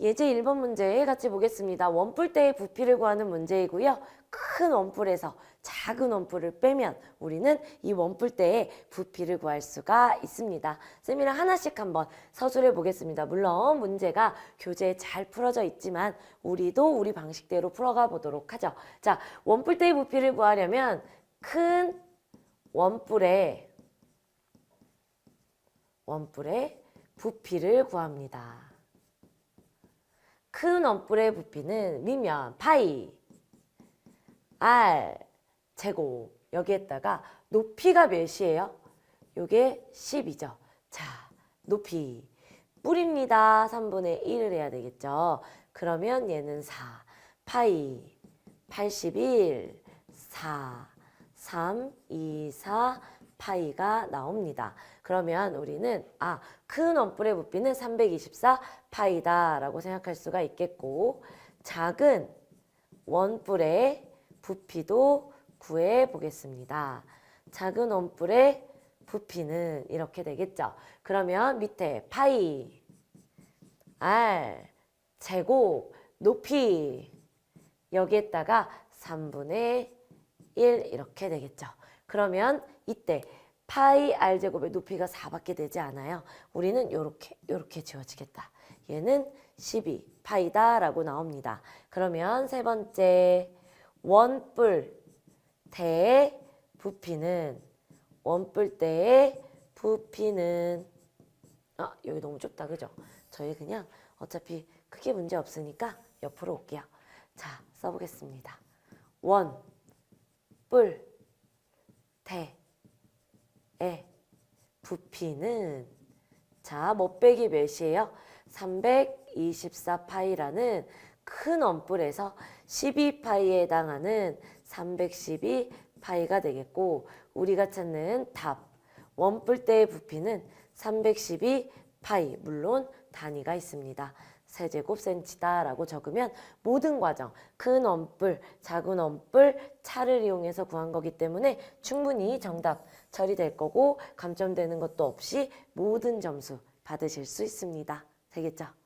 예제 1번 문제 같이 보겠습니다. 원뿔대의 부피를 구하는 문제이고요. 큰 원뿔에서 작은 원뿔을 빼면 우리는 이 원뿔대의 부피를 구할 수가 있습니다. 쌤이랑 하나씩 한번 서술해 보겠습니다. 물론 문제가 교재에 잘 풀어져 있지만 우리도 우리 방식대로 풀어가 보도록 하죠. 자, 원뿔대의 부피를 구하려면 큰 원뿔의 원뿔의 부피를 구합니다. 큰 원뿔의 부피는 미면 파이 r 제곱 여기에다가 높이가 몇이에요? 요게 10이죠. 자, 높이 뿔입니다. 3분의 1을 해야 되겠죠. 그러면 얘는 4 파이 81 4 3 2 4 파이가 나옵니다. 그러면 우리는 아, 큰 원뿔의 부피는 324 파이다 라고 생각할 수가 있겠고 작은 원뿔의 부피도 구해 보겠습니다. 작은 원뿔의 부피는 이렇게 되겠죠. 그러면 밑에 파이 r 제곱 높이 여기에다가 3분의 1 이렇게 되겠죠. 그러면 이때 파이 r 제곱의 높이가 4밖에 되지 않아요. 우리는 요렇게 요렇게 지워지겠다. 얘는 12 파이다 라고 나옵니다. 그러면 세 번째 원뿔 대의 부피는 원뿔 대의 부피는 아 여기 너무 좁다 그죠? 저희 그냥 어차피 크게 문제 없으니까 옆으로 올게요. 자 써보겠습니다. 원, 뿔, 대, 의 부피는 자, 뭐 빼기 몇이에요? 324파이라는 큰 원뿔에서 12파이에 해당하는 312파이가 되겠고 우리가 찾는 답 원뿔대의 부피는 312파이 물론 단위가 있습니다. 세제곱센치다라고 적으면 모든 과정 큰 원뿔, 작은 원뿔, 차를 이용해서 구한 거기 때문에 충분히 정답 처리될 거고 감점되는 것도 없이 모든 점수 받으실 수 있습니다. 되겠죠?